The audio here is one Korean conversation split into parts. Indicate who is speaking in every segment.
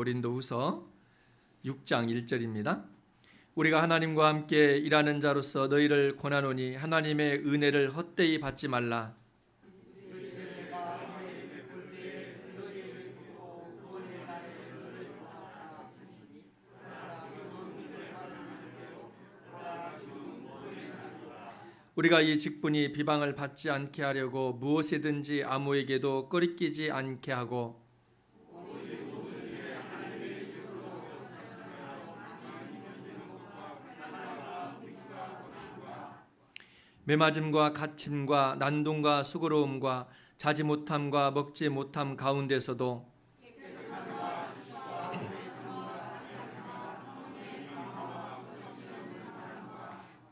Speaker 1: 고린도후서 6장 1절입니다. 우리가 하나님과 함께 일하는 자로서 너희를 권하노니 하나님의 은혜를 헛되이 받지 말라. 우리가 이 직분이 비방을 받지 않게 하려고 무엇이든지 아무에게도 꺼리끼지 않게 하고 매맞음과 갇힘과 난동과 수고로움과 자지 못함과 먹지 못함 가운데서도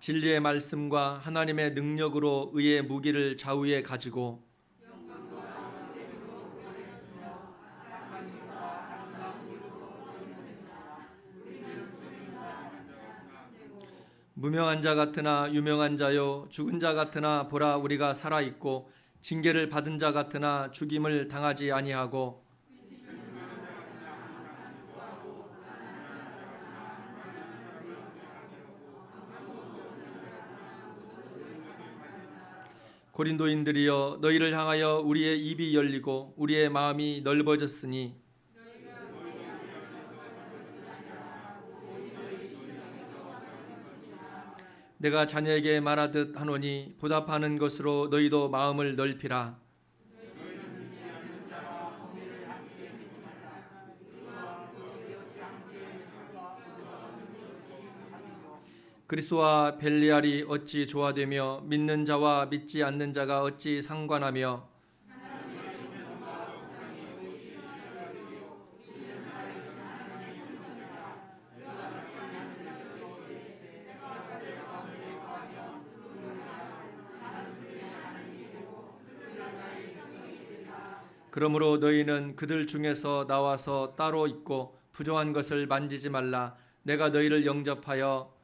Speaker 1: 진리의 말씀과 하나님의 능력으로 의의 무기를 좌우에 가지고 무명한 자 같으나 유명한 자요 죽은 자 같으나 보라 우리가 살아 있고 징계를 받은 자 같으나 죽임을 당하지 아니하고 고린도인들이여 너희를 향하여 우리의 입이 열리고 우리의 마음이 넓어졌으니 내가 자녀에게 말하듯 하노니 보답하는 것으로 너희도 마음을 넓히라. 그리스도와 벨리알이 어찌 조화되며 믿는 자와 믿지 않는 자가 어찌 상관하며 그러므로 너희는 그들 중에서 나와서 따로 있고 부정한 것을 만지지 말라. 내가 너희를 영접하여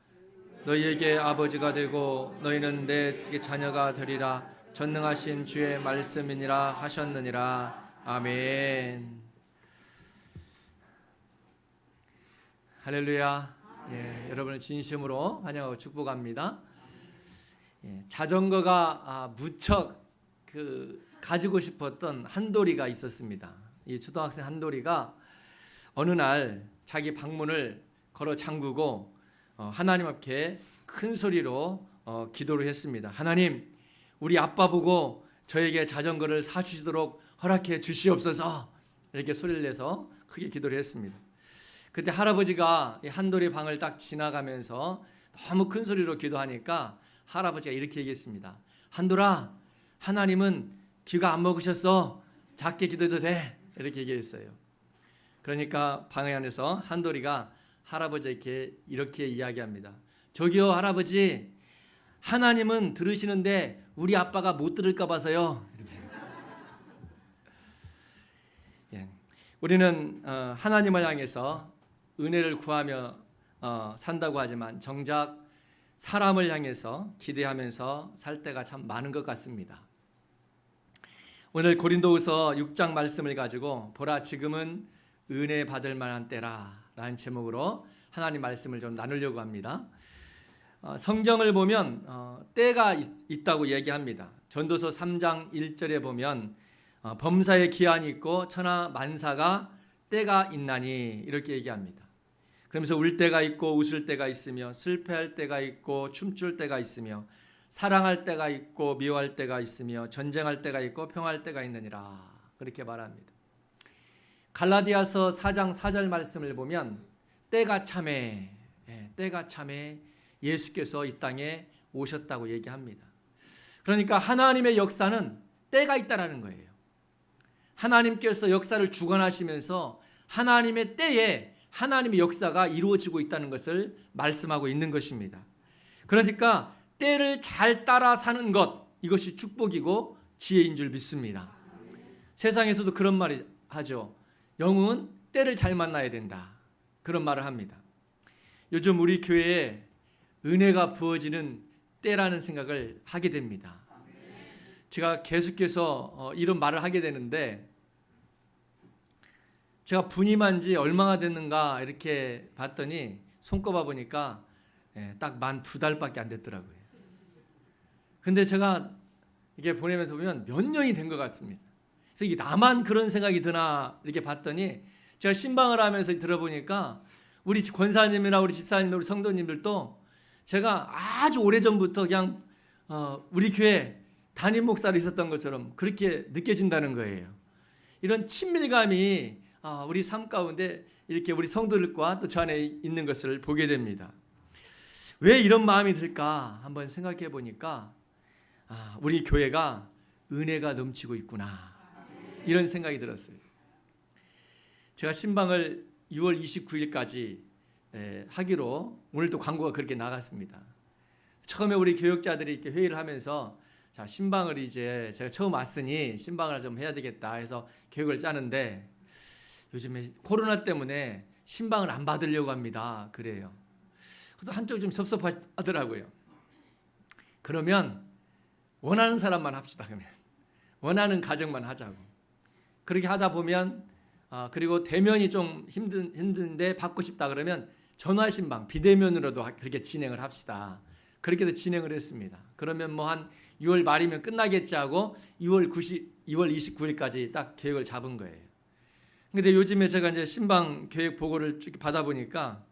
Speaker 1: 너희에게 아버지가 되고 너희는 내 자녀가 되리라. 전능하신 주의 말씀이니라 하셨느니라. 아멘. 할렐루야. 예, 여러분을 진심으로 환영하고 축복합니다. 예, 자전거가 아, 무척 그 가지고 싶었던 한돌이가 있었습니다. 이 초등학생 한돌이가 어느 날 자기 방문을 걸어 잠그고 어, 하나님 앞에 큰 소리로 어, 기도를 했습니다. 하나님, 우리 아빠 보고 저에게 자전거를 사주시도록 허락해 주시옵소서. 이렇게 소리를 내서 크게 기도를 했습니다. 그때 할아버지가 이 한돌이 방을 딱 지나가면서 너무 큰 소리로 기도하니까 할아버지가 이렇게 얘기했습니다. 한돌아, 하나님은 귀가 안 먹으셨어. 작게 기도해도 돼. 이렇게 얘기했어요. 그러니까 방 안에서 한돌이가 할아버지에게 이렇게 이야기합니다. 저기요 할아버지 하나님은 들으시는데 우리 아빠가 못 들을까 봐서요. 예. 우리는 어, 하나님을 향해서 은혜를 구하며 어, 산다고 하지만 정작 사람을 향해서 기대하면서 살 때가 참 많은 것 같습니다. 오늘 고린도후서 6장 말씀을 가지고 보라 지금은 은혜 받을 만한 때라라는 제목으로 하나님 말씀을 좀 나누려고 합니다. 어, 성경을 보면 어, 때가 있, 다고 얘기합니다. 전도서 3장 1절에 보면 어, 범사의 기한이 있고 천하 만사가 때가 있나니 이렇게 얘기합니다. 그러면서 울 때가 있고 웃을 때가 있으며 슬퍼할 때가 있고 춤출 때가 있으며 사랑할 때가 있고 미워할 때가 있으며 전쟁할 때가 있고 평할 때가 있느니라 그렇게 말합니다. 갈라디아서 4장 4절 말씀을 보면 때가 참에 예, 때가 참에 예수께서 이 땅에 오셨다고 얘기합니다. 그러니까 하나님의 역사는 때가 있다라는 거예요. 하나님께서 역사를 주관하시면서 하나님의 때에 하나님의 역사가 이루어지고 있다는 것을 말씀하고 있는 것입니다. 그러니까 때를 잘 따라 사는 것 이것이 축복이고 지혜인 줄 믿습니다. 세상에서도 그런 말이 하죠. 영은 때를 잘 만나야 된다. 그런 말을 합니다. 요즘 우리 교회에 은혜가 부어지는 때라는 생각을 하게 됩니다. 제가 계속해서 어, 이런 말을 하게 되는데 제가 분임한 지 얼마나 됐는가 이렇게 봤더니 손꼽아 보니까 예, 딱만 두 달밖에 안 됐더라고요. 근데 제가 이게 보내면서 보면 몇 년이 된 것 같습니다. 그래서 이게 나만 그런 생각이 드나 이렇게 봤더니 제가 신방을 하면서 들어보니까 우리 권사님이나 우리 집사님, 우리 성도님들도 제가 아주 오래 전부터 그냥 어, 우리 교회 담임 목사로 있었던 것처럼 그렇게 느껴진다는 거예요. 이런 친밀감이 아, 우리 삶 가운데 이렇게 우리 성도들과 또 저 안에 있는 것을 보게 됩니다. 왜 이런 마음이 들까 한번 생각해 보니까 아, 우리 교회가 은혜가 넘치고 있구나 이런 생각이 들었어요. 제가 신방을 6월 29일까지 하기로 오늘 또 광고가 그렇게 나갔습니다. 처음에 우리 교역자들이 이렇게 회의를 하면서 자 신방을 이제 제가 처음 왔으니 신방을 좀 해야 되겠다 해서 계획을 짜는데 요즘에 코로나 때문에 신방을 안 받으려고 합니다. 그래요. 그래서 한쪽 좀 섭섭하더라고요. 그러면 원하는 사람만 합시다. 그러면 원하는 가정만 하자고. 그렇게 하다 보면 아, 그리고 대면이 좀 힘든 힘든데 받고 싶다 그러면 전화 신방 비대면으로도 그렇게 진행을 합시다. 그렇게 해서 진행을 했습니다. 그러면 뭐 한 6월 말이면 끝나겠지 하고 6월 90 6월 29일까지 딱 계획을 잡은 거예요. 근데 요즘에 제가 이제 신방 계획 보고를 쭉 받아 보니까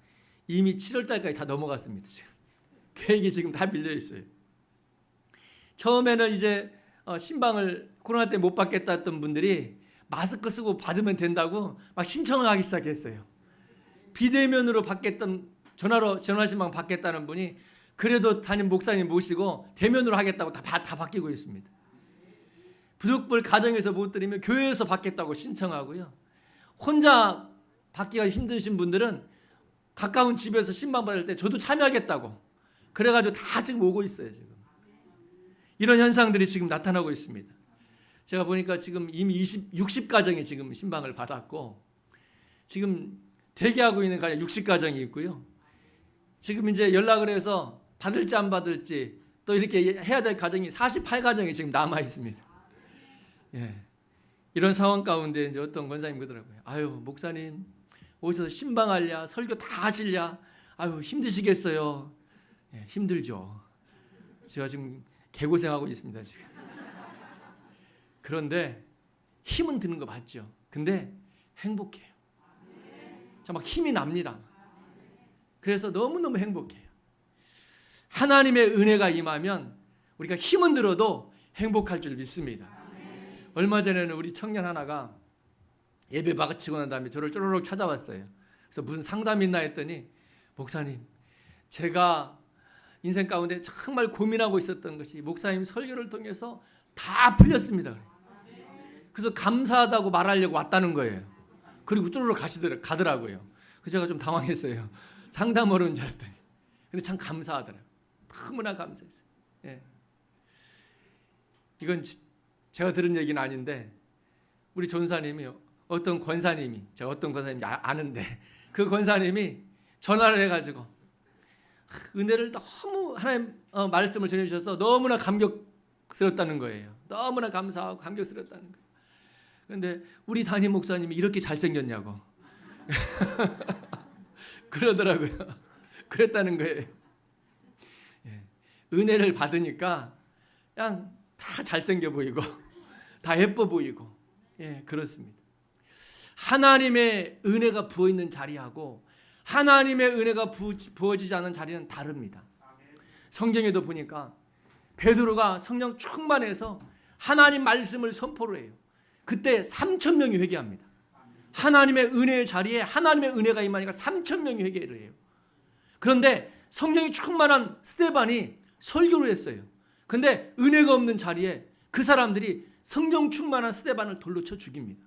Speaker 1: 이미 7월 달까지 다 넘어갔습니다. 지금 계획이 지금 다 밀려 있어요. 처음에는 이제 어, 신방을 코로나 때 못 받겠다 했던 분들이 마스크 쓰고 받으면 된다고 막 신청을 하기 시작했어요. 비대면으로 받겠던 전화로 전화 신방 받겠다는 분이 그래도 담임 목사님 모시고 대면으로 하겠다고 다, 다 바뀌고 있습니다. 부족불 가정에서 못 드리면 교회에서 받겠다고 신청하고요. 혼자 받기가 힘드신 분들은 가까운 집에서 신방 받을 때 저도 참여하겠다고 그래가지고 다 지금 오고 있어요 지금 이런 현상들이 지금 나타나고 있습니다. 제가 보니까 지금 이미 20, 60가정이 지금 신방을 받았고 지금 대기하고 있는 가정 60가정이 있고요. 지금 이제 연락을 해서 받을지 안 받을지 또 이렇게 해야 될 가정이 48가정이 지금 남아 있습니다. 예. 이런 상황 가운데 이제 어떤 권사님 그러더라고요. 아유, 목사님, 어디서 신방하랴, 설교 다 하실랴, 아유, 힘드시겠어요. 예, 힘들죠. 제가 지금 개고생하고 있습니다, 지금. 그런데 힘은 드는 거 맞죠? 근데 행복해요. 자, 막 힘이 납니다. 그래서 너무너무 행복해요. 하나님의 은혜가 임하면 우리가 힘은 들어도 행복할 줄 믿습니다. 얼마 전에는 우리 청년 하나가 예배 마치고 난 다음에 저를 쪼르륵 찾아왔어요. 그래서 무슨 상담이 있나 했더니 목사님, 제가 인생 가운데 정말 고민하고 있었던 것이 목사님 설교를 통해서 다 풀렸습니다. 그래서 감사하다고 말하려고 왔다는 거예요. 그리고 쪼르륵 가시더라 가더라고요. 그래서 제가 좀 당황했어요. 상담하러 온줄 알았더니. 근데 참 감사하더라고요. 너무나 감사했어요. 예. 이건 제가 들은 얘기는 아닌데 우리 전사님이 어떤 권사님이 제가 어떤 권사님인지 아, 아는데 그 권사님이 전화를 해가지고 은혜를 너무 하나님 어, 말씀을 전해 주셔서 너무나 감격스럽다는 거예요. 너무나 감사하고 감격스럽다는 거예요. 그런데 우리 담임 목사님이 이렇게 잘생겼냐고 그러더라고요. 그랬다는 거예요. 예. 은혜를 받으니까 그냥 다 잘생겨 보이고 다 예뻐 보이고 예 그렇습니다. 하나님의 은혜가 부어 있는 자리하고 하나님의 은혜가 부, 부어지지 않은 자리는 다릅니다. 성경에도 보니까 베드로가 성령 충만해서 하나님 말씀을 선포를 해요. 그때 3천 명이 회개합니다. 하나님의 은혜의 자리에 하나님의 은혜가 임하니까 3천 명이 회개를 해요. 그런데 성령이 충만한 스테반이 설교를 했어요. 근데 은혜가 없는 자리에 그 사람들이 성령 충만한 스테반을 돌로 쳐 죽입니다.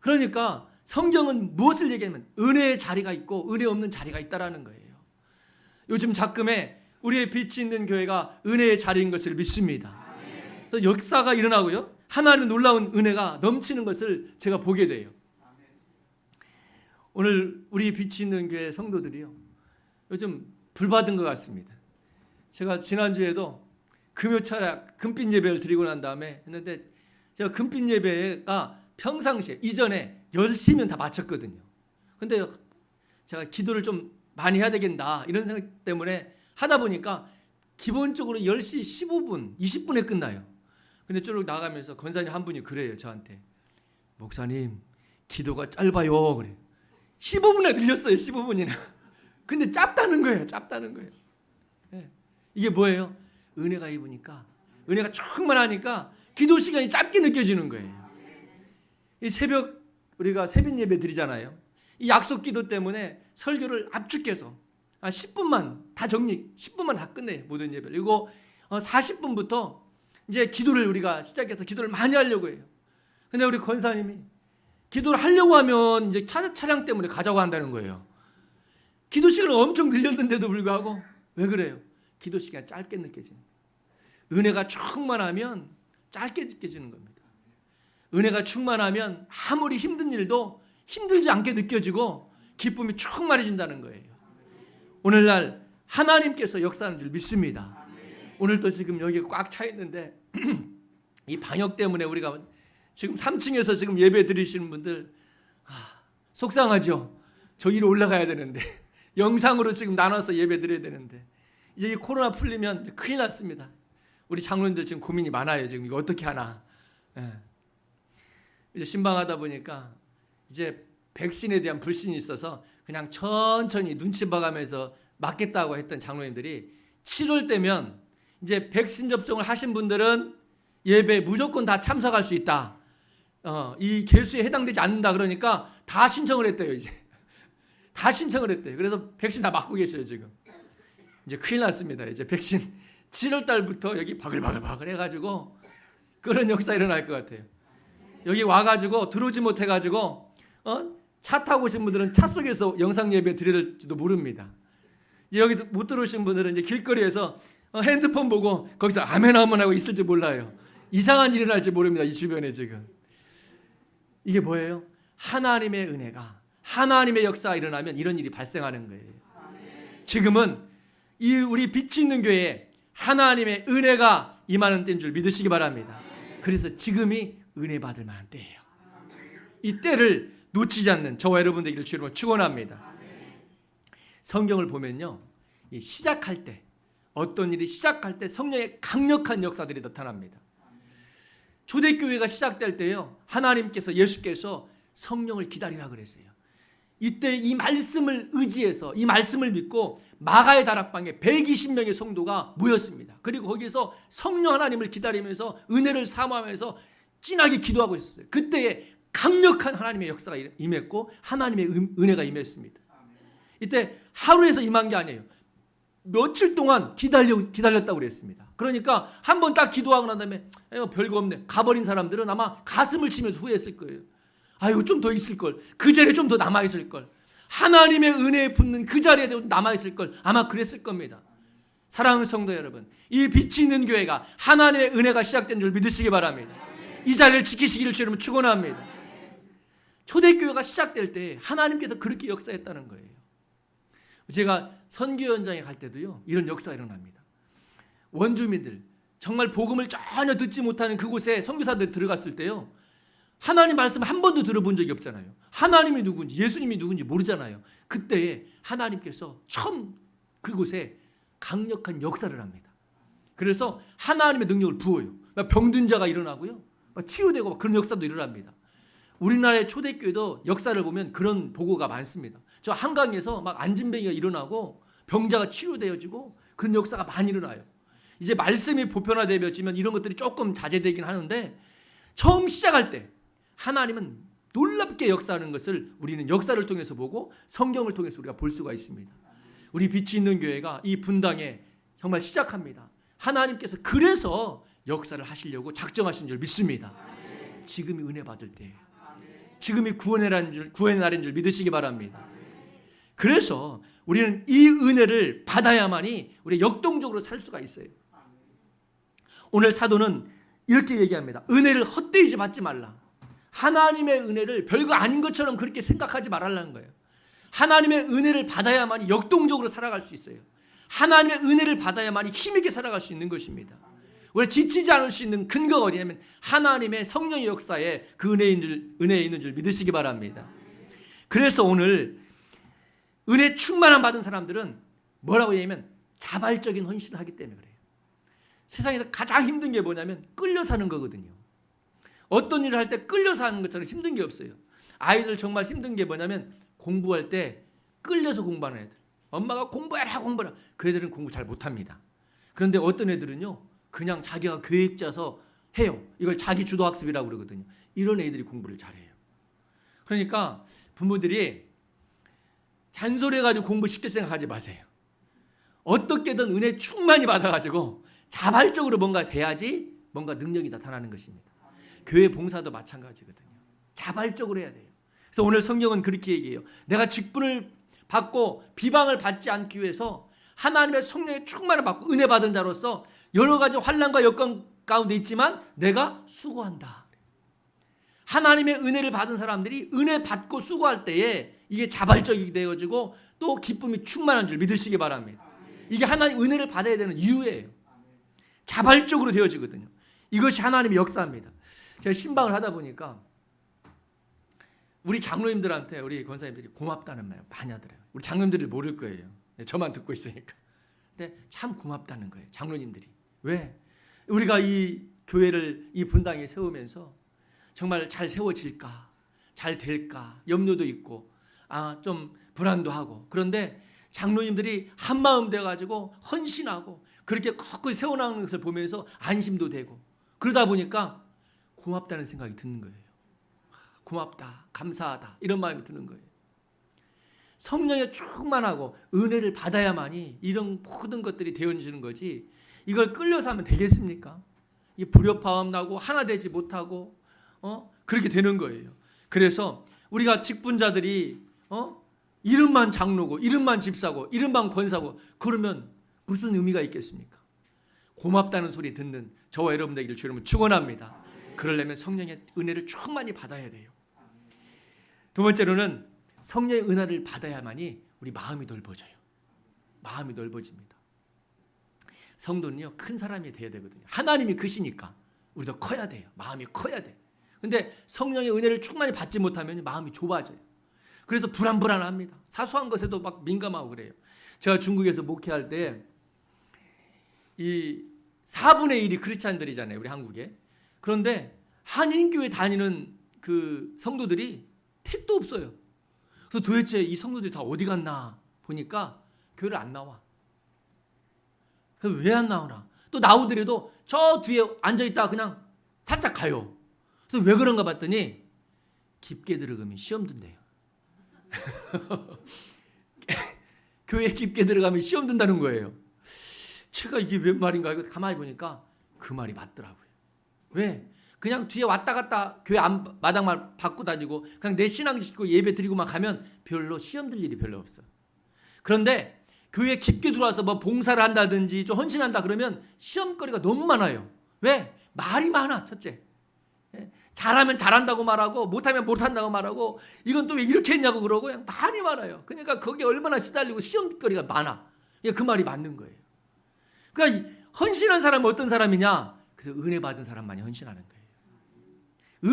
Speaker 1: 그러니까 성경은 무엇을 얘기하면 은혜의 자리가 있고 은혜 없는 자리가 있다라는 거예요. 요즘 작금에 우리의 빛이 있는 교회가 은혜의 자리인 것을 믿습니다. 그래서 역사가 일어나고요. 하나님의 놀라운 은혜가 넘치는 것을 제가 보게 돼요. 오늘 우리 빛이 있는 교회 성도들이요. 요즘 불 받은 것 같습니다. 제가 지난주에도 금요차 금빛 예배를 드리고 난 다음에 했는데 제가 금빛 예배가 평상시에 이전에 10시면 다 마쳤거든요. 근데 제가 기도를 좀 많이 해야 되겠다 이런 생각 때문에 하다 보니까 기본적으로 10시 15분, 20분에 끝나요. 근데 쭉 나가면서 권사님 한 분이 그래요 저한테. 목사님 기도가 짧아요. 그래. 15분이나 늘렸어요 15분이나. 근데 짧다는 거예요 짧다는 거예요. 예. 이게 뭐예요? 은혜가 입으니까 은혜가 충만하니까 기도 시간이 짧게 느껴지는 거예요. 이 새벽 우리가 새벽 예배 드리잖아요 이 약속 기도 때문에 설교를 압축해서 한 10분만 다 정리 10분만 다 끝내 모든 예배 그리고 어, 40분부터 이제 기도를 우리가 시작해서 기도를 많이 하려고 해요. 근데 우리 권사님이 기도를 하려고 하면 이제 차, 차량 때문에 가자고 한다는 거예요. 기도 시간을 엄청 늘렸는데도 불구하고 왜 그래요? 기도 시간 짧게 느껴지는. 은혜가 충만하면 짧게 느껴지는 겁니다. 은혜가 충만하면 아무리 힘든 일도 힘들지 않게 느껴지고 기쁨이 충만해진다는 거예요. 오늘날 하나님께서 역사하는 줄 믿습니다. 오늘도 지금 여기 꽉 차 있는데 이 방역 때문에 우리가 지금 3층에서 지금 예배 드리시는 분들 아, 속상하죠. 저 위로 올라가야 되는데 영상으로 지금 나눠서 예배 드려야 되는데 이제 이 코로나 풀리면 큰일 났습니다. 우리 장로님들 지금 고민이 많아요. 지금 이거 어떻게 하나. 예. 이제 신방하다 보니까 이제 백신에 대한 불신이 있어서 그냥 천천히 눈치 봐가면서 맞겠다고 했던 장로님들이 7월 되면 이제 백신 접종을 하신 분들은 예배 무조건 다 참석할 수 있다. 어, 이 개수에 해당되지 않는다 그러니까 다 신청을 했대요 이제 다 신청을 했대요. 그래서 백신 다 맞고 계셔요 지금. 이제 큰일 났습니다. 이제 백신 7월 달부터 여기 바글바글바글 해가지고 그런 역사 일어날 것 같아요. 여기 와가지고 들어오지 못해가지고 어? 차 타고 오신 분들은 차 속에서 영상 예배 드릴지도 모릅니다. 여기 못 들어오신 분들은 이제 길거리에서 어, 핸드폰 보고 거기서 아멘 아멘 하고 있을지 몰라요. 이상한 일이 날지 모릅니다. 이 주변에 지금. 이게 뭐예요? 하나님의 은혜가 하나님의 역사가 일어나면 이런 일이 발생하는 거예요. 지금은 이 우리 빛이 있는 교회에 하나님의 은혜가 임하는 때인 줄 믿으시기 바랍니다. 그래서 지금이 은혜 받을 만한 때예요. 이 때를 놓치지 않는 저와 여러분 되기를 주로 축원합니다. 성경을 보면요. 이 시작할 때 어떤 일이 시작할 때 성령의 강력한 역사들이 나타납니다. 초대교회가 시작될 때요. 하나님께서 예수께서 성령을 기다리라 그랬어요. 이때 이 말씀을 의지해서 이 말씀을 믿고 마가의 다락방에 120명의 성도가 모였습니다. 그리고 거기서 성령 하나님을 기다리면서 은혜를 사모하면서 진하게 기도하고 있었어요. 그때에 강력한 하나님의 역사가 임했고 하나님의 은- 은혜가 임했습니다. 이때 하루에서 임한 게 아니에요. 며칠 동안 기다려 기다렸다고 그랬습니다. 그러니까 한 번 딱 기도하고 난 다음에 별거 없네. 가버린 사람들은 아마 가슴을 치면서 후회했을 거예요. 아유 좀 더 있을 걸. 그 자리에 좀 더 남아 있을 걸. 하나님의 은혜에 붙는 그 자리에 남아 있을 걸. 아마 그랬을 겁니다. 사랑하는 성도 여러분, 이 빛이 있는 교회가 하나님의 은혜가 시작된 줄 믿으시기 바랍니다. 이 자리를 지키시기를 주님 축원합니다. 초대교회가 시작될 때 하나님께서 그렇게 역사했다는 거예요. 제가 선교 현장에 갈 때도요 이런 역사가 일어납니다. 원주민들 정말 복음을 전혀 듣지 못하는 그곳에 선교사들 들어갔을 때요 하나님 말씀 한 번도 들어본 적이 없잖아요. 하나님이 누군지 예수님이 누군지 모르잖아요. 그때에 하나님께서 처음 그곳에 강력한 역사를 합니다. 그래서 하나님의 능력을 부어요. 막 병든 자가 일어나고요. 막 치유되고 막 그런 역사도 일어납니다. 우리나라의 초대교회도 역사를 보면 그런 보고가 많습니다. 저 한강에서 막 안진뱅이가 일어나고 병자가 치유되어지고 그런 역사가 많이 일어나요. 이제 말씀이 보편화되어지면 이런 것들이 조금 자제되긴 하는데 처음 시작할 때 하나님은 놀랍게 역사하는 것을 우리는 역사를 통해서 보고 성경을 통해서 우리가 볼 수가 있습니다. 우리 빛이 있는 교회가 이 분당에 정말 시작합니다. 하나님께서 그래서 역사를 하시려고 작정하신 줄 믿습니다. 지금이 은혜 받을 때예요. 지금이 구원의 날인 줄, 구원의 날인 줄 믿으시기 바랍니다. 그래서 우리는 이 은혜를 받아야만이 우리 역동적으로 살 수가 있어요. 오늘 사도는 이렇게 얘기합니다. 은혜를 헛되이 받지 말라. 하나님의 은혜를 별거 아닌 것처럼 그렇게 생각하지 말라는 거예요. 하나님의 은혜를 받아야만이 역동적으로 살아갈 수 있어요. 하나님의 은혜를 받아야만이 힘있게 살아갈 수 있는 것입니다. 우리가 지치지 않을 수 있는 근거가 어디냐면 하나님의 성령의 역사에 그 있는 줄, 은혜에 있는 줄 믿으시기 바랍니다. 그래서 오늘 은혜 충만함 받은 사람들은 뭐라고 얘기하면 자발적인 헌신을 하기 때문에 그래요. 세상에서 가장 힘든 게 뭐냐면 끌려 사는 거거든요. 어떤 일을 할 때 끌려 사는 것처럼 힘든 게 없어요. 아이들 정말 힘든 게 뭐냐면 공부할 때 끌려서 공부하는 애들. 엄마가 공부해라 공부해라. 그 애들은 공부 잘 못합니다. 그런데 어떤 애들은요. 그냥 자기가 계획 짜서 해요. 이걸 자기 주도 학습이라고 그러거든요. 이런 애들이 공부를 잘해요. 그러니까 부모들이 잔소리해가지고 공부 쉽게 생각하지 마세요. 어떻게든 은혜 충만히 받아가지고 자발적으로 뭔가 돼야지 뭔가 능력이 나타나는 것입니다. 교회 봉사도 마찬가지거든요. 자발적으로 해야 돼요. 그래서 오늘 성경은 그렇게 얘기해요. 내가 직분을 받고 비방을 받지 않기 위해서 하나님의 성령의 충만을 받고 은혜 받은 자로서 여러 가지 환란과 여건 가운데 있지만 내가 수고한다. 하나님의 은혜를 받은 사람들이 은혜 받고 수고할 때에 이게 자발적이 되어지고 또 기쁨이 충만한 줄 믿으시기 바랍니다. 이게 하나님 은혜를 받아야 되는 이유예요. 자발적으로 되어지거든요. 이것이 하나님의 역사입니다. 제가 신방을 하다 보니까 우리 장로님들한테 우리 권사님들이 고맙다는 말 많이 하더라고요. 우리 장로님들이 모를 거예요. 저만 듣고 있으니까. 근데 참 고맙다는 거예요. 장로님들이. 왜? 우리가 이 교회를 이 분당에 세우면서 정말 잘 세워질까? 잘 될까? 염려도 있고 아, 좀 불안도 하고. 그런데 장로님들이 한 마음 돼 가지고 헌신하고 그렇게 거꾸로 세워나가는 것을 보면서 안심도 되고 그러다 보니까 고맙다는 생각이 드는 거예요. 고맙다, 감사하다 이런 마음이 드는 거예요. 성령에 충만하고 은혜를 받아야만이 이런 모든 것들이 되어지는 거지. 이걸 끌려서 하면 되겠습니까? 이 불협화음 나고 하나 되지 못하고 어 그렇게 되는 거예요. 그래서 우리가 직분자들이 어 이름만 장로고 이름만 집사고 이름만 권사고 그러면 무슨 의미가 있겠습니까? 고맙다는 소리 듣는 저와 여러분 되기를 주님은 축원합니다. 그러려면 성령의 은혜를 충만히 받아야 돼요. 두 번째로는 성령의 은혜를 받아야만이 우리 마음이 넓어져요. 마음이 넓어집니다. 성도는요 큰 사람이 돼야 되거든요. 하나님이 크시니까 우리도 커야 돼요. 마음이 커야 돼. 근데 성령의 은혜를 충만히 받지 못하면 마음이 좁아져요. 그래서 불안불안합니다. 사소한 것에도 막 민감하고 그래요. 제가 중국에서 목회할 때 이 4분의 1이 크리스찬들이잖아요. 우리 한국에. 그런데 한인교회 다니는 그 성도들이 택도 없어요. 그래서 도대체 이 성도들이 다 어디 갔나 보니까 교회를 안 나와. 그럼 왜안 나오나? 또 나오더라도 저 뒤에 앉아 있다 그냥 살짝 가요. 그래서 왜 그런가 봤더니 깊게 들어가면 시험 든대요. 교회 깊게 들어가면 시험 든다는 거예요. 제가 이게 웬 말인가 이거 가만히 보니까 그 말이 맞더라고요. 왜? 그냥 뒤에 왔다 갔다 교회 안, 마당만 받고 다니고 그냥 내 신앙 지키고 예배 드리고만 가면 별로 시험 들 일이 별로 없어. 그런데 교회 깊게 들어와서 뭐 봉사를 한다든지 좀 헌신한다 그러면 시험거리가 너무 많아요. 왜? 말이 많아. 첫째. 예? 잘하면 잘한다고 말하고 못하면 못한다고 말하고 이건 또 왜 이렇게 했냐고 그러고 그냥 말이 많아요. 그러니까 거기에 얼마나 시달리고 시험거리가 많아. 예, 그 말이 맞는 거예요. 그러니까 이 헌신한 사람은 어떤 사람이냐? 그래서 은혜 받은 사람만이 헌신하는 거예요.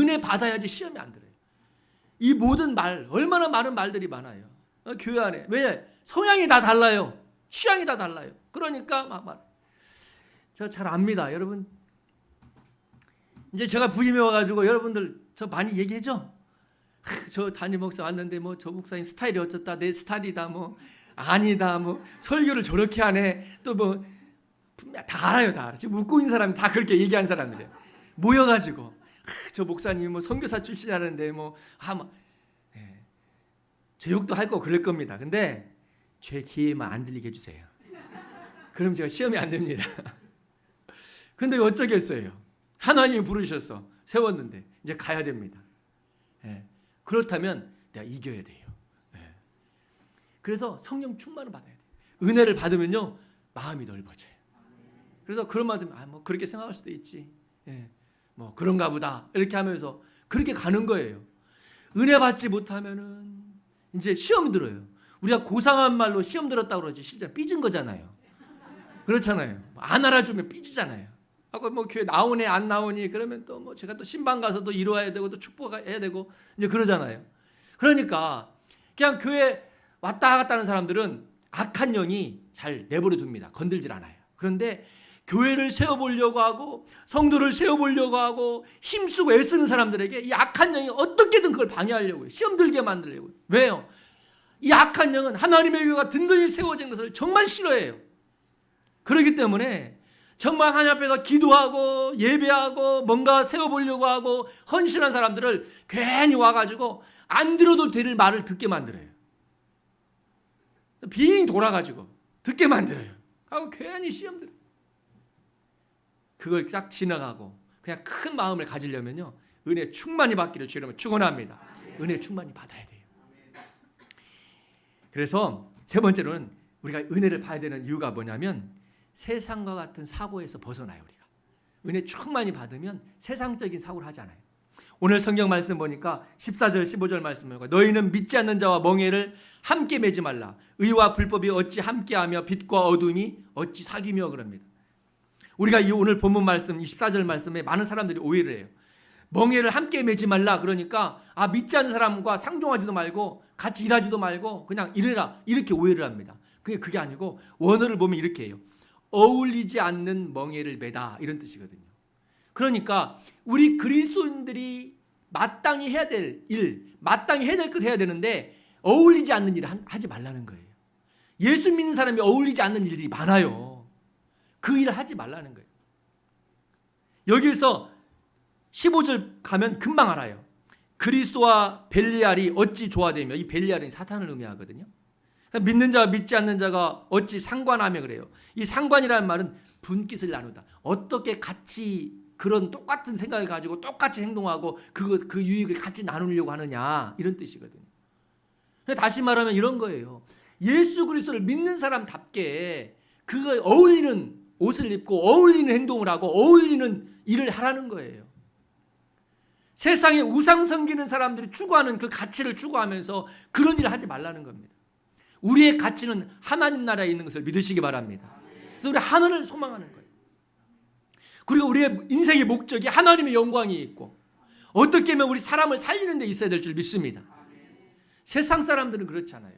Speaker 1: 은혜 받아야지 시험이 안 들어요. 이 모든 말 얼마나 많은 말들이 많아요. 어, 교회 안에 왜 성향이 다 달라요. 취향이 다 달라요. 그러니까 막 말. 저잘 압니다, 여러분. 이제 제가 부임해 와가지고 여러분들 저 많이 얘기해죠. 하, 저 담임 목사 왔는데 뭐 저 목사님 스타일이 어쩌다 내 스타일이다 뭐 아니다 뭐 설교를 저렇게 하네 또뭐 분명 다 알아요 다 알아. 지금 웃고 있는 사람이 다 그렇게 얘기한 사람들이에요. 모여가지고 하, 저 목사님 뭐 선교사 출신이라는데 뭐 아마 예. 제 욕도 할 거 그럴 겁니다. 근데 제 기회만 안 들리게 해주세요. 그럼 제가 시험이 안 됩니다. 근데 어쩌겠어요. 하나님이 부르셨어. 세웠는데 이제 가야 됩니다. 예. 그렇다면 내가 이겨야 돼요. 예. 그래서 성령 충만을 받아야 돼요. 은혜를 받으면요 마음이 넓어져요. 그래서 그런 말씀 아뭐 그렇게 생각할 수도 있지. 예. 뭐 그런가 보다 이렇게 하면서 그렇게 가는 거예요. 은혜 받지 못하면은 이제 시험 들어요. 우리가 고상한 말로 시험 들었다 그러지 실제 삐진 거잖아요. 그렇잖아요. 안 알아주면 삐지잖아요. 하고 뭐 교회 나오네 안 나오니 그러면 또 뭐 제가 또 신방 가서 또 이루어야 되고 또 축복해야 되고 이제 그러잖아요. 그러니까 그냥 교회 왔다 갔다 하는 사람들은 악한 영이 잘 내버려 둡니다. 건들질 않아요. 그런데 교회를 세워보려고 하고 성도를 세워보려고 하고 힘쓰고 애쓰는 사람들에게 이 악한 영이 어떻게든 그걸 방해하려고 해요. 시험 들게 만들려고 해요. 왜요? 이 악한 영은 하나님의 교회가 든든히 세워진 것을 정말 싫어해요. 그렇기 때문에 정말 하나님 앞에서 기도하고 예배하고 뭔가 세워보려고 하고 헌신한 사람들을 괜히 와가지고 안 들어도 될 말을 듣게 만들어요. 빙 돌아가지고 듣게 만들어요. 하고 괜히 시험 들어. 그걸 딱 지나가고 그냥 큰 마음을 가지려면요 은혜 충만히 받기를 주님을 축원합니다. 은혜 충만히 받아야 돼요. 그래서 세 번째로는 우리가 은혜를 봐야 되는 이유가 뭐냐면 세상과 같은 사고에서 벗어나요 우리가. 은혜 충만히 받으면 세상적인 사고를 하지 않아요. 오늘 성경 말씀 보니까 14절 15절 말씀 보니까 너희는 믿지 않는 자와 멍해를 함께 매지 말라. 의와 불법이 어찌 함께하며 빛과 어둠이 어찌 사귀며 그럽니다. 우리가 이 오늘 본문 말씀 24절 말씀에 많은 사람들이 오해를 해요. 멍해를 함께 매지 말라 그러니까 아 믿지 않는 사람과 상종하지도 말고 같이 일하지도 말고 그냥 일해라 이렇게 오해를 합니다. 그게 그게 아니고 원어를 보면 이렇게 해요. 어울리지 않는 멍해를 매다 이런 뜻이거든요. 그러니까 우리 그리스도인들이 마땅히 해야 될 일, 마땅히 해야 될 것 해야 되는데 어울리지 않는 일을 하- 하지 말라는 거예요. 예수 믿는 사람이 어울리지 않는 일들이 많아요. 그 일을 하지 말라는 거예요. 여기에서 15절 가면 금방 알아요. 그리스도와 벨리알이 어찌 조화되며 이 벨리알은 사탄을 의미하거든요. 그러니까 믿는 자와 믿지 않는 자가 어찌 상관하며 그래요. 이 상관이라는 말은 분깃을 나누다. 어떻게 같이 그런 똑같은 생각을 가지고 똑같이 행동하고 그, 그 유익을 같이 나누려고 하느냐 이런 뜻이거든요. 그러니까 다시 말하면 이런 거예요. 예수 그리스도를 믿는 사람답게 그 어울리는 옷을 입고 어울리는 행동을 하고 어울리는 일을 하라는 거예요. 세상에 우상 섬기는 사람들이 추구하는 그 가치를 추구하면서 그런 일을 하지 말라는 겁니다. 우리의 가치는 하나님 나라에 있는 것을 믿으시기 바랍니다. 그래서 우리 하늘을 소망하는 거예요. 그리고 우리의 인생의 목적이 하나님의 영광이 있고 어떻게 하면 우리 사람을 살리는 데 있어야 될 줄 믿습니다. 세상 사람들은 그렇지 않아요.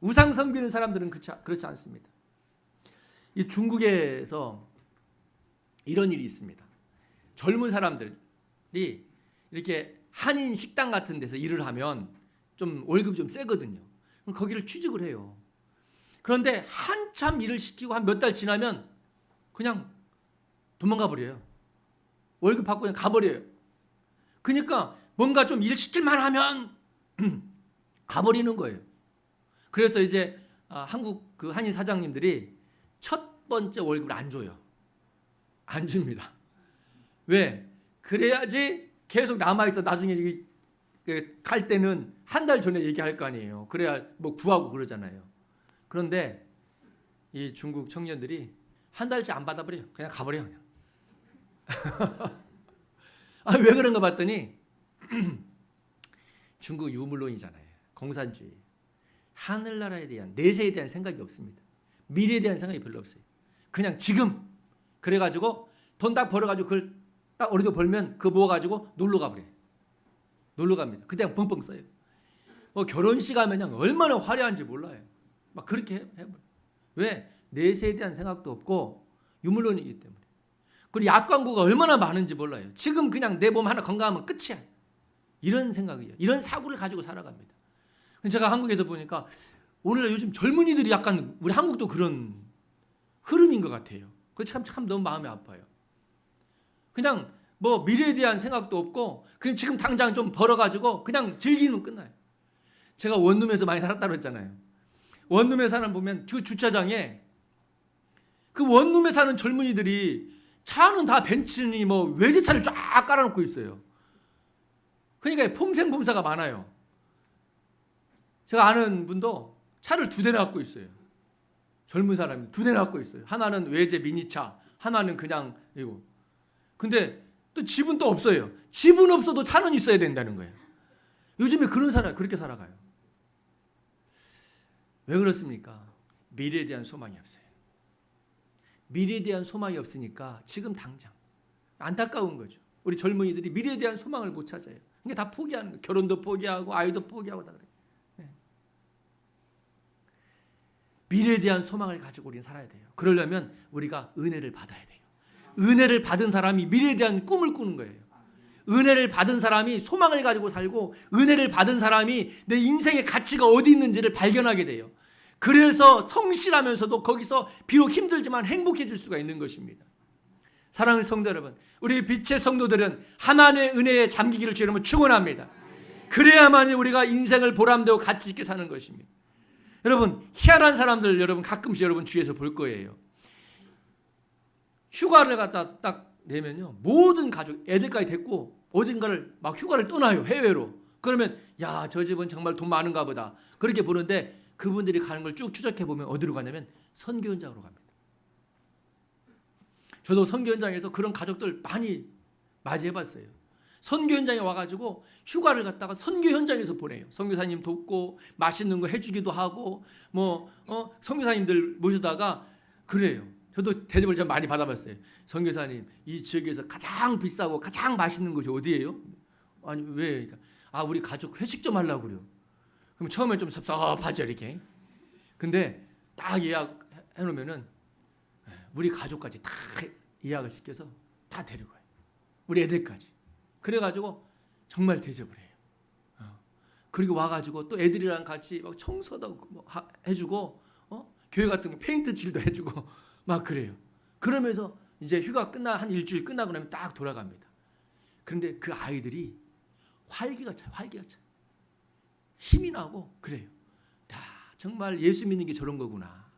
Speaker 1: 우상 섬기는 사람들은 그렇지, 않습니다. 이 중국에서 이런 일이 있습니다. 젊은 사람들이 이렇게 한인 식당 같은 데서 일을 하면 좀 월급이 좀 세거든요. 그럼 거기를 취직을 해요. 그런데 한참 일을 시키고 한 몇 달 지나면 그냥 도망가 버려요. 월급 받고 그냥 가버려요. 그러니까 뭔가 좀 일 시킬만 하면 가버리는 거예요. 그래서 이제 아, 한국 그 한인 사장님들이 첫 번째 월급을 안 줘요. 안 줍니다. 왜? 그래야지 계속 남아 있어. 나중에 갈 때는 한 달 전에 얘기할 거 아니에요. 그래야 뭐 구하고 그러잖아요. 그런데 이 중국 청년들이 한 달째 안 받아버려요. 그냥 가버려요. 그냥. 아, 왜 그런가 봤더니 중국 유물론이잖아요. 공산주의. 하늘나라에 대한 내세에 대한 생각이 없습니다. 미래에 대한 생각이 별로 없어요. 그냥 지금 그래가지고 돈 딱 벌어가지고 그걸 딱 어디도 벌면 그거 모아가지고 놀러 가버려요. 놀러 갑니다. 그때 뻥뻥 써요. 뭐 결혼식 하면 얼마나 화려한지 몰라요. 막 그렇게 해- 해버려. 왜? 내세에 대한 생각도 없고 유물론이기 때문에. 그리고 약 광고가 얼마나 많은지 몰라요. 지금 그냥 내 몸 하나 건강하면 끝이야. 이런 생각이에요. 이런 사고를 가지고 살아갑니다. 제가 한국에서 보니까 오늘 요즘 젊은이들이 약간 우리 한국도 그런 흐름인 것 같아요. 그 참 참 너무 마음이 아파요. 그냥 뭐 미래에 대한 생각도 없고 그냥 지금 당장 좀 벌어가지고 그냥 즐기면 끝나요. 제가 원룸에서 많이 살았다고 했잖아요. 원룸에 사는 보면 그 주차장에 그 원룸에 사는 젊은이들이 차는 다 벤츠니 뭐 외제차를 쫙 깔아놓고 있어요. 그러니까 폼생폼사가 많아요. 제가 아는 분도 차를 두 대나 갖고 있어요. 젊은 사람이 두 대나 갖고 있어요. 하나는 외제 미니차, 하나는 그냥 이거. 근데 또 집은 또 없어요. 집은 없어도 차는 있어야 된다는 거예요. 요즘에 그런 사람 그렇게 살아가요. 왜 그렇습니까? 미래에 대한 소망이 없어요. 미래에 대한 소망이 없으니까 지금 당장 안타까운 거죠. 우리 젊은이들이 미래에 대한 소망을 못 찾아요. 그러니까 다 포기하는 거예요. 결혼도 포기하고 아이도 포기하고 다 그래요. 예. 미래에 대한 소망을 가지고 우리는 살아야 돼요. 그러려면 우리가 은혜를 받아야 돼요. 은혜를 받은 사람이 미래에 대한 꿈을 꾸는 거예요. 은혜를 받은 사람이 소망을 가지고 살고 은혜를 받은 사람이 내 인생의 가치가 어디 있는지를 발견하게 돼요. 그래서 성실하면서도 거기서 비록 힘들지만 행복해질 수가 있는 것입니다. 사랑하는 성도 여러분, 우리 빛의 성도들은 하나님의 은혜에 잠기기를 주여 여러분 축원합니다. 그래야만이 우리가 인생을 보람되고 가치 있게 사는 것입니다. 여러분 희한한 사람들 여러분 가끔씩 여러분 주위에서 볼 거예요. 휴가를 갖다 딱 내면요 모든 가족 애들까지 데리고 어딘가를 막 휴가를 떠나요 해외로. 그러면 야 저 집은 정말 돈 많은가 보다 그렇게 보는데 그분들이 가는 걸 쭉 추적해 보면 어디로 가냐면 선교 현장으로 갑니다. 저도 선교 현장에서 그런 가족들 많이 맞이해 봤어요. 선교 현장에 와가지고 휴가를 갔다가 선교 현장에서 보내요. 선교사님 돕고 맛있는 거 해주기도 하고 뭐 어, 선교사님들 모시다가 그래요. 저도 대접을 좀 많이 받아봤어요. 선교사님 이 지역에서 가장 비싸고 가장 맛있는 곳이 어디예요? 아니 왜? 그러니까 아 우리 가족 회식 좀 하려고 그래요. 그럼 처음에 좀 섭섭하죠 이렇게. 근데 딱 예약해 놓으면은 우리 가족까지 다 예약을 시켜서 다 데리고 와요. 우리 애들까지. 그래가지고 정말 대접을 해요. 어. 그리고 와가지고 또 애들이랑 같이 막 청소도 뭐 하- 해주고 어? 교회 같은 거 페인트 칠도 해주고 막 그래요. 그러면서 이제 휴가 끝나 한 일주일 끝나고 나면 딱 돌아갑니다. 그런데 그 아이들이 활기가 차요. 활기가 차. 힘이 나고 그래요. 야 정말 예수 믿는 게 저런 거구나.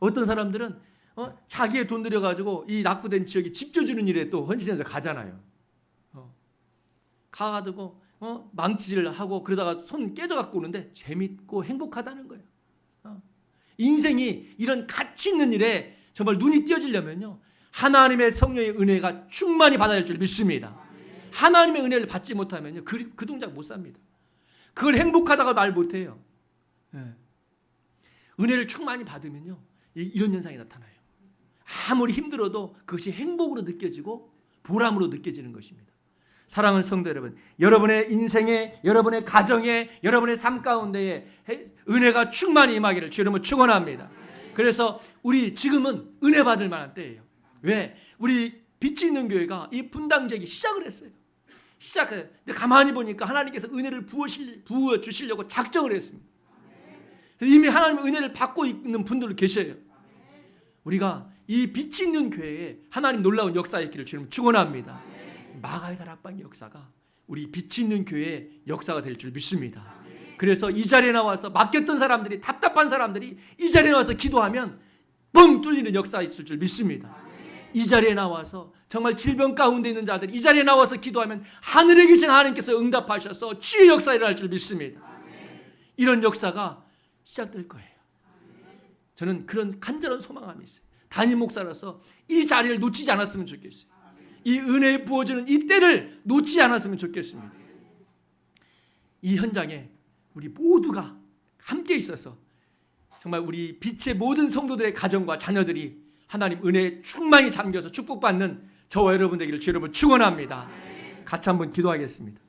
Speaker 1: 어떤 사람들은 어? 자기의 돈 들여가지고 이 낙후된 지역에 집 줘주는 일에 또 헌신해서 가잖아요. 어. 가가지고 어? 망치질 하고 그러다가 손 깨져갖고 오는데 재밌고 행복하다는 거예요. 어. 인생이 이런 가치 있는 일에 정말 눈이 띄어지려면요. 하나님의 성령의 은혜가 충만히 받아야 할 줄 믿습니다. 하나님의 은혜를 받지 못하면요. 그, 그 동작 못 삽니다. 그걸 행복하다고 말 못해요. 예. 은혜를 충만히 받으면요. 이- 이런 현상이 나타나요. 아무리 힘들어도 그것이 행복으로 느껴지고 보람으로 느껴지는 것입니다. 사랑하는 성도 여러분, 여러분의 인생에, 여러분의 가정에, 여러분의 삶 가운데에 해- 은혜가 충만히 임하기를 주 여러분 축원합니다. 그래서 우리 지금은 은혜 받을 만한 때예요. 왜? 우리 빛이 있는 교회가 이 분당제기 시작을 했어요. 시작해. 근데 가만히 보니까 하나님께서 은혜를 부어 주시려고 작정을 했습니다. 이미 하나님의 은혜를 받고 있는 분들 계셔요. 우리가 이 빛이 있는 교회에 하나님 놀라운 역사의 있기를 주님 축원합니다. 마가의 다락방 역사가 우리 빛이 있는 교회의 역사가 될 줄 믿습니다. 그래서 이 자리에 나와서 맡겼던 사람들이 답답한 사람들이 이 자리에 나와서 기도하면 뻥 뚫리는 역사가 있을 줄 믿습니다. 이 자리에 나와서 정말 질병 가운데 있는 자들이 이 자리에 나와서 기도하면 하늘에 계신 하나님께서 응답하셔서 치유의 역사 일어날 줄 믿습니다. 이런 역사가 시작될 거예요. 저는 그런 간절한 소망감이 있어요. 담임 목사로서 이 자리를 놓치지 않았으면 좋겠어요. 이 은혜에 부어지는 이 때를 놓치지 않았으면 좋겠습니다. 이 현장에 우리 모두가 함께 있어서 정말 우리 빛의 모든 성도들의 가정과 자녀들이 하나님 은혜에 충만히 잠겨서 축복받는 저와 여러분 되기를 주 여러분 축원합니다. 같이 한번 기도하겠습니다.